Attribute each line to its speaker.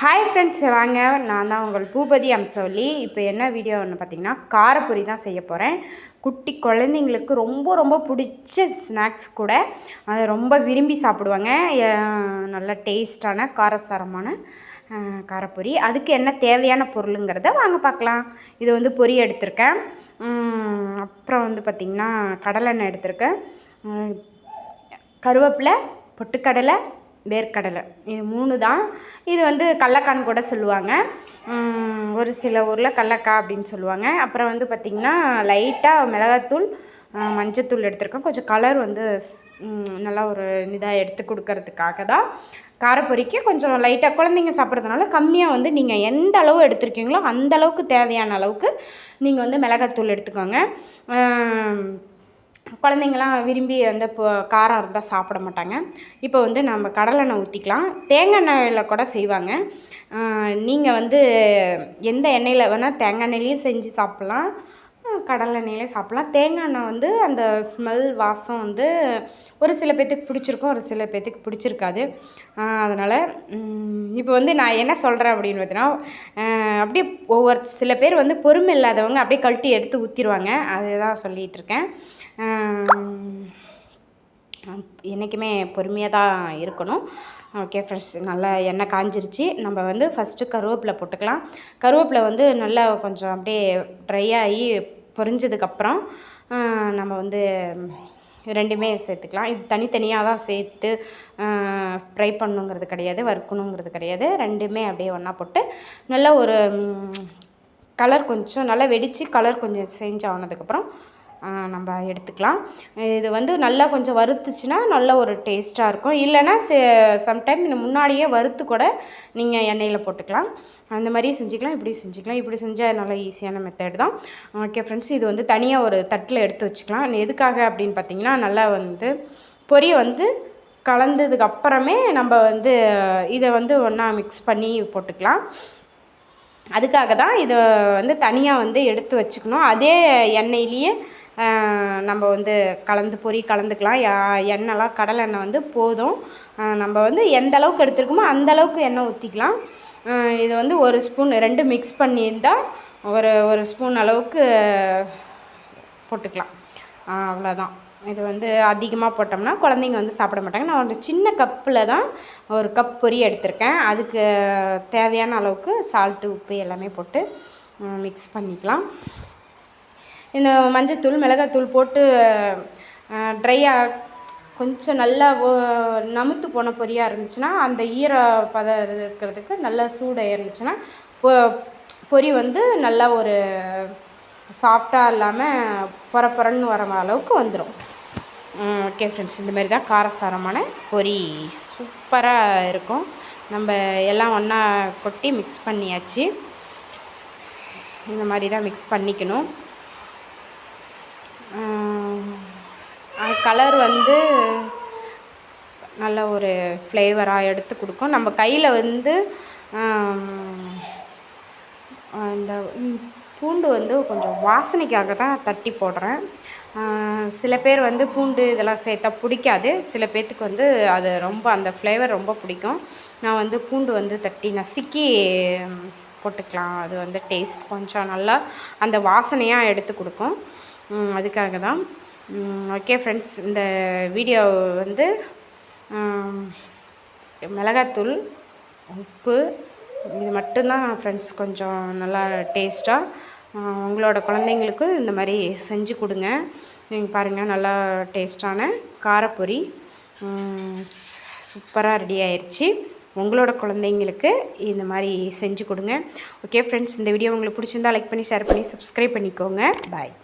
Speaker 1: Hi friends வாங்க. நான் தான் உங்கள் பூபதி அம்சவல்லி இப்போ என்ன வீடியோன்னு பார்த்தீங்கன்னா காரப்பொரி தான் செய்ய போகிறேன் குட்டி குழந்தைங்களுக்கு ரொம்ப ரொம்ப பிடிச்ச ஸ்நாக்ஸ் கூட அதை ரொம்ப விரும்பி சாப்பிடுவாங்க. நல்ல டேஸ்டான காரசாரமான காரப்பொரி. அதுக்கு என்ன தேவையான பொருளுங்கிறத வாங்க பார்க்கலாம். இது வந்து பொரி எடுத்திருக்கேன். அப்புறம் வந்து பார்த்திங்கன்னா கடலெண்ணெய் எடுத்திருக்கேன். கருவேப்பிலை பொட்டுக்கடலை வேர்க்கடலை. இது மூணு தான். இது வந்து கடலக்கான்னு கூட சொல்லுவாங்க. ஒரு சில ஊரில் கடலக்காய் அப்படின்னு சொல்லுவாங்க. அப்புறம் வந்து பார்த்திங்கன்னா லைட்டாக மிளகாத்தூள் மஞ்சத்தூள் எடுத்திருக்கேன் கொஞ்சம் கலர் வந்து ஸ்- நல்லா ஒரு இதாக எடுத்து கொடுக்கறதுக்காக தான். காரப்பொரிக்கு கொஞ்சம் லைட்டாக குழந்தைங்க சாப்பிட்றதுனால கம்மியாக வந்து நீங்கள் எந்த அளவு எடுத்துருக்கீங்களோ அந்த அளவுக்கு தேவையான அளவுக்கு நீங்கள் வந்து மிளகாத்தூள் எடுத்துக்கோங்க. குழந்தைங்களாம் விரும்பி வந்து இப்போ காரம் இருந்தால் சாப்பிட மாட்டாங்க. இப்போ வந்து நம்ம கடலெண்ணெய் ஊற்றிக்கலாம் தேங்காய் எண்ணெயில் கூட செய்வாங்க. நீங்கள் வந்து எந்த எண்ணெயில் வேணால் தேங்காய் எண்ணெயிலையும் செஞ்சு சாப்பிட்லாம். கடலெண்ணெயிலே சாப்பிட்லாம். தேங்காய் எண்ணெய் வந்து அந்த ஸ்மெல் வாசம் வந்து ஒரு சில பேர்த்துக்கு பிடிச்சிருக்கும் ஒரு சில பேர்த்துக்கு பிடிச்சிருக்காது. அதனால் இப்போ வந்து நான் என்ன சொல்கிறேன் அப்படின்னு பார்த்தீங்கன்னா அப்படியே ஒவ்வொரு சில பேர் வந்து பொறுமை இல்லாதவங்க அப்படியே கழட்டி எடுத்து ஊற்றிடுவாங்க அதுதான் சொல்லிகிட்டு இருக்கேன். என்றைக்குமே பொறுமையாக தான் இருக்கணும். ஓகே ஃப்ரெண்ட்ஸ் நல்லா எண்ணெய் காஞ்சிருச்சு. நம்ம வந்து ஃபஸ்ட்டு கருவேப்பிலை போட்டுக்கலாம். கருவேப்பிலை வந்து நல்லா கொஞ்சம் அப்படியே ட்ரை ஆகி பொரிஞ்சதுக்கப்புறம் நம்ம வந்து ரெண்டுமே சேர்த்துக்கலாம். இது தனித்தனியாக தான் சேர்த்து ஃப்ரை பண்ணுங்கிறது கிடையாது வறுக்கணுங்கிறது கிடையாது. ரெண்டுமே அப்படியே ஒன்றா போட்டு நல்லா ஒரு கலர் கொஞ்சம் நல்லா வெடித்து கலர் கொஞ்சம் சேஞ்ச் ஆனதுக்கப்புறம் நம்ம எடுத்துக்கலாம். இது வந்து நல்லா கொஞ்சம் வறுத்துச்சுன்னா நல்ல ஒரு டேஸ்ட்டாக இருக்கும். இல்லைன்னா சம்டைம் முன்னாடியே வறுத்து கூட நீங்கள் எண்ணெயில் போட்டுக்கலாம். அந்த மாதிரி செஞ்சுக்கலாம் இப்படி செஞ்சுக்கலாம். இப்படி செஞ்சால் நல்லா ஈஸியான மெத்தட் தான். ஓகே ஃப்ரெண்ட்ஸ் இது வந்து தனியாக ஒரு தட்டில் எடுத்து வச்சுக்கலாம். எதுக்காக அப்படின்னு பார்த்தீங்கன்னா நல்லா வந்து பொரிய வந்து கலந்ததுக்கு அப்புறமே நம்ம வந்து இதை வந்து ஒன்றா மிக்ஸ் பண்ணி போட்டுக்கலாம். அதுக்காக தான் இதை வந்து தனியாக வந்து எடுத்து வச்சுக்கணும். அதே எண்ணெயிலேயே நம்ம வந்து கலந்து பொரி கலந்துக்கலாம். எண்ணெய்லாம் கடலை எண்ணெய் வந்து போதும். நம்ம வந்து எந்த அளவுக்கு எடுத்துருக்கோமோ அந்த அளவுக்கு எண்ணெய் ஊற்றிக்கலாம் இது வந்து ஒரு ஸ்பூன் ரெண்டு மிக்ஸ் பண்ணியிருந்தால் ஒரு ஒரு ஸ்பூன் அளவுக்கு போட்டுக்கலாம். அவ்வளோதான். இது வந்து அதிகமாக போட்டோம்னா குழந்தைங்க வந்து சாப்பிட மாட்டாங்க. நான் ஒரு சின்ன கப்பில் தான் ஒரு கப் பொரி எடுத்திருக்கேன். அதுக்கு தேவையான அளவுக்கு சால்ட்டு உப்பு எல்லாமே போட்டு மிக்ஸ் பண்ணிக்கலாம். இந்த மஞ்சத்தூள் மிளகாத்தூள் போட்டு ட்ரையாக கொஞ்சம் நல்லா ஓ- நமுத்து போன பொரியாக இருந்துச்சுன்னா அந்த ஈர பதம் இருக்கிறதுக்கு நல்லா சூடாக இருந்துச்சுன்னா பொ பொரி வந்து நல்லா ஒரு சாஃப்டாக இல்லாமல் புறப்புறன்னு பொறன்னு வர அளவுக்கு வந்துடும் ஓகே ஃப்ரெண்ட்ஸ் இந்த மாதிரி தான் காரசாரமான பொரி. சூப்பராக இருக்கும். நம்ம எல்லாம் ஒன்றா கொட்டி மிக்ஸ் பண்ணியாச்சு. இந்த மாதிரி தான் மிக்ஸ் பண்ணிக்கணும். கலர் வந்து நல்ல ஒரு ஃப்ளேவராக எடுத்து கொடுக்கும். நம்ம கையில் வந்து இந்த அந்த பூண்டு வந்து கொஞ்சம் வாசனைக்காக தான் தட்டி போடுறேன். சில பேர் வந்து பூண்டு இதெல்லாம் சேர்த்தா பிடிக்காது. சில பேர்த்துக்கு வந்து அது ரொம்ப அந்த ஃப்ளேவர் ரொம்ப பிடிக்கும். நான் வந்து பூண்டு வந்து தட்டி நசுக்கி போட்டுக்கலாம். அது வந்து டேஸ்ட் கொஞ்சம் நல்லா அந்த வாசனையாக எடுத்து கொடுக்கும். அதுக்காக தான். ஓகே ஃப்ரெண்ட்ஸ் இந்த வீடியோ வந்து மிளகாத்தூள் உப்பு இது மட்டும்தான் ஃப்ரெண்ட்ஸ் கொஞ்சம் நல்லா டேஸ்ட்டாக உங்களோட குழந்தைங்களுக்கு இந்த மாதிரி செஞ்சு கொடுங்க. நீங்கள் பாருங்கள் நல்லா டேஸ்ட்டான காரப்பொரி. சூப்பராக ரெடி ஆயிடுச்சு உங்களோட குழந்தைங்களுக்கு இந்த மாதிரி செஞ்சு கொடுங்க. ஓகே ஃப்ரெண்ட்ஸ் இந்த வீடியோ உங்களுக்கு பிடிச்சிருந்தா லைக் பண்ணி ஷேர் பண்ணி சப்ஸ்கிரைப் பண்ணிக்கோங்க. பாய்